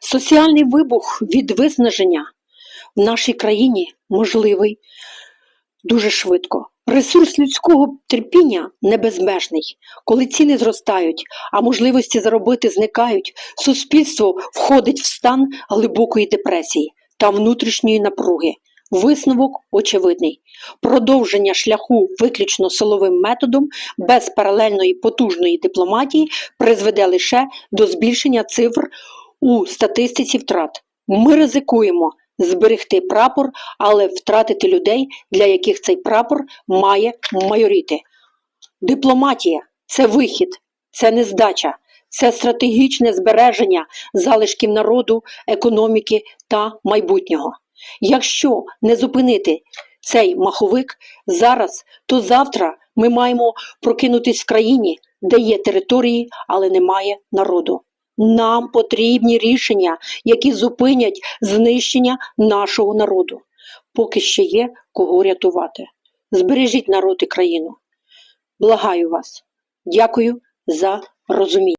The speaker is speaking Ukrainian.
Соціальний вибух від виснаження в нашій країні можливий дуже швидко. Ресурс людського терпіння небезмежний. Коли ціни зростають, а можливості заробити зникають, суспільство входить в стан глибокої депресії та внутрішньої напруги. Висновок очевидний. Продовження шляху виключно силовим методом без паралельної потужної дипломатії призведе лише до збільшення цифр у статистиці втрат. Ми ризикуємо зберегти прапор, але втратити людей, для яких цей прапор має майоріти. Дипломатія це вихід, це не здача, це стратегічне збереження залишків народу, економіки та майбутнього. Якщо не зупинити цей маховик зараз, то завтра ми маємо прокинутись в країні, де є території, але немає народу. Нам потрібні рішення, які зупинять знищення нашого народу, поки ще є кого рятувати. Збережіть народ і країну. Благаю вас. Дякую за розуміння.